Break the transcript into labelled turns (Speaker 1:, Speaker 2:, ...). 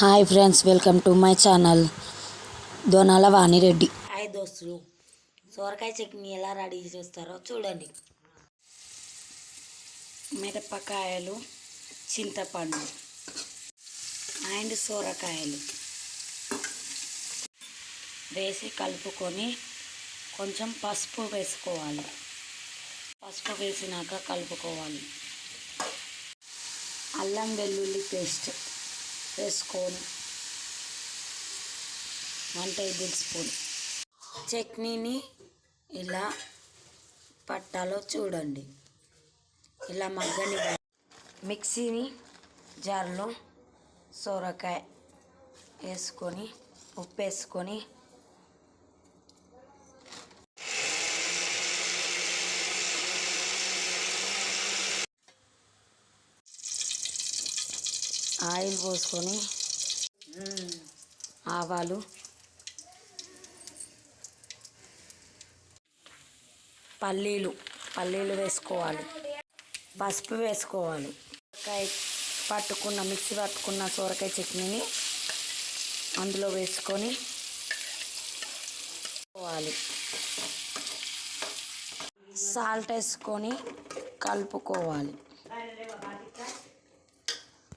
Speaker 1: Hi friends welcome to my channel Donala Vanireddy.
Speaker 2: Hi దోస్తులు సోరకాయ చట్నీ ఎలా రెడీ చేస్తారో చూడండి. మిరపకాయలు చింతపండు అండ్ సోరకాయలు. వేసి కలుపుకొని కొంచెం పసుపు వేసుకోవాలి. పసుపు వేసినాక కలుపుకోవాలి. అల్లం వెల్లుల్లి పేస్ట్. వేసుకొని వన్ టేబుల్ స్పూన్ చట్నీని ఇలా పట్టాలో చూడండి. ఇలా మగ్గని మిక్సీని జార్లో సొరకాయ వేసుకొని ఉప్పు వేసుకొని ఆయిల్ పోసుకొని ఆవాలు పల్లీలు పల్లీలు వేసుకోవాలి. పసుపు వేసుకోవాలి. సొరకాయ పట్టుకున్న మిక్సీ పట్టుకున్న సొరకాయ చట్నీని అందులో వేసుకొని పోవాలి. సాల్ట్ వేసుకొని కలుపుకోవాలి.